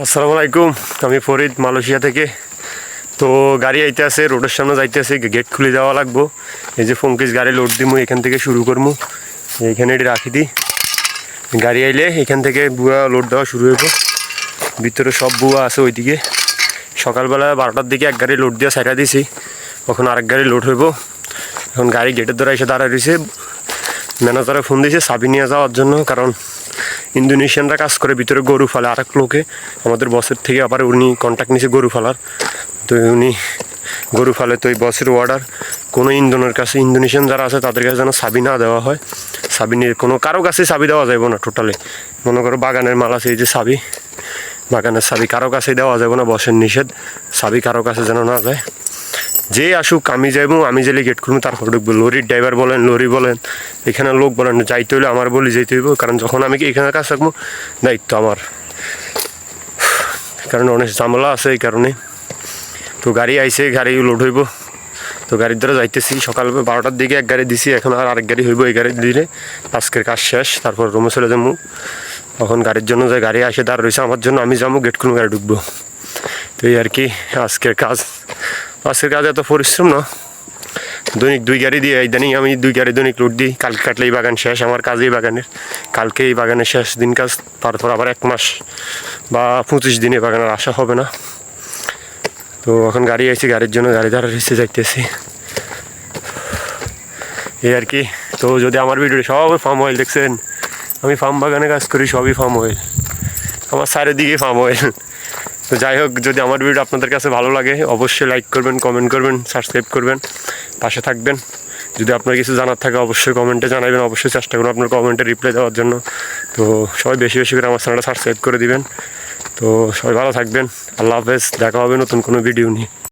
আসসালামু আলাইকুম। আমি ফরিদ, মালয়েশিয়া থেকে। তো গাড়ি আইতে আছে, রোডের সামনে যাইতে আছে গেট খুলে দেওয়া লাগবো। এই যে ফোনকেস গাড়ি লোড দিমু, এখান থেকে শুরু করব এইখানে এটি রাখি দিই গাড়ি আইলে এখান থেকে বুয়া লোড দেওয়া শুরু হইব। ভিতরে সব বুয়া আছে ওইদিকে। সকালবেলা বারোটার দিকে এক গাড়ি লোড দিয়ে সাইডা দিছি। এখন আরেক গাড়ি লোড হইব। এখন গাড়ি গেটের দ্বারা এসে দাঁড়ায় রয়েছে ম্যানেজারে ফোন দিয়েছে সাবি নিয়ে যাওয়ার জন্য, কারণ ইন্দোনেশিয়ানরা কাজ করে, ভিতরে গরু ফালে আরেক লোকে। আমাদের বসের থেকে আবার উনি কন্ট্যাক্ট নিয়েছে গরু ফালার। তো উনি গরু ফালে তো এই বসের অর্ডার কোনো ইন্দোনের কাছে, ইন্দোনেশিয়ান যারা আছে, তাদের কাছে যেন সাবি না দেওয়া হয়। সাবি নিয়ে কোনো কারও কাছে সাবি দেওয়া যাবে না টোটালি মনে করো বাগানের মাল আছে, এই যে সাবি বাগানের সাবি কারও কাছেই দেওয়া যাবে না বসের নিষেধ। সাবি কারও কাছে যেন না যায়। যে আসুক, আমি যাইবো, আমি জেলে গেট খুলবো তারপর ঢুকবো। লরির ড্রাইভার বলেন, লরি বলেন, এখানে লোক বলেন, যাইতে হইলে আমার বলি যেতে হইব, কারণ যখন আমি এখানে কাজ থাকব, দায়িত্ব আমার। কারণ অনেক ঝামেলা আছে এই কারণে। তো গাড়ি আইছে, গাড়ি লোড হইব। তো গাড়ির দ্বারা যাইতেছি, সকাল বারোটার দিকে এক গাড়ি দিছি, এখন আর আরেক গাড়ি হইব এই গাড়ি দিলে আজকের কাজ শেষ, তারপর রুমে চলে যাব। তখন গাড়ির জন্য যে গাড়ি আসে দাঁড় রয়েছে, আমার জন্য আমি যাব, গেট খুলে গাড়ি ঢুকবো। তো এই আর কি, আজকের কাজ। আজকের কাজ এত পরিশ্রম না। দৈনিক দুই গাড়ি দিয়ে ইদানিং আমি দুই গাড়ি দৈনিক লোড দিই। কালকে কাটলে এই বাগান শেষ, আমার কাজ এই বাগানের। কালকে এই বাগানের শেষ দিন কাজ, তারপর আবার এক মাস বা পঁচিশ দিনে বাগানের আসা হবে না। তো এখন গাড়ি আইছি, গাড়ির জন্য গাড়ি ধারা রেসে যাইতেছি। এই আর কি। তো যদি আমার ভিডিও সব ফার্ম অয়েল দেখছেন, আমি ফার্ম বাগানে কাজ করি, সবই ফার্ম অয়েল আমার চারিদিকে ফার্ম অয়েল তো যাই হোক, যদি আমার ভিডিও আপনাদের কাছে ভালো লাগে, অবশ্যই লাইক করবেন কমেন্ট করবেন সাবস্ক্রাইব করবেন, পাশে থাকবেন। যদি আপনার কিছু জানার থাকে, অবশ্যই কমেন্টে জানাবেন, অবশ্যই চেষ্টা করুন আপনার কমেন্টে রিপ্লাই দেওয়ার জন্য। তো সবাই বেশি বেশি করে আমার চ্যানেলটা সাবস্ক্রাইব করে দিবেন। তো সবাই ভালো থাকবেন। আল্লাহ হাফেজ, দেখা হবে নতুন কোনো ভিডিও নিয়ে।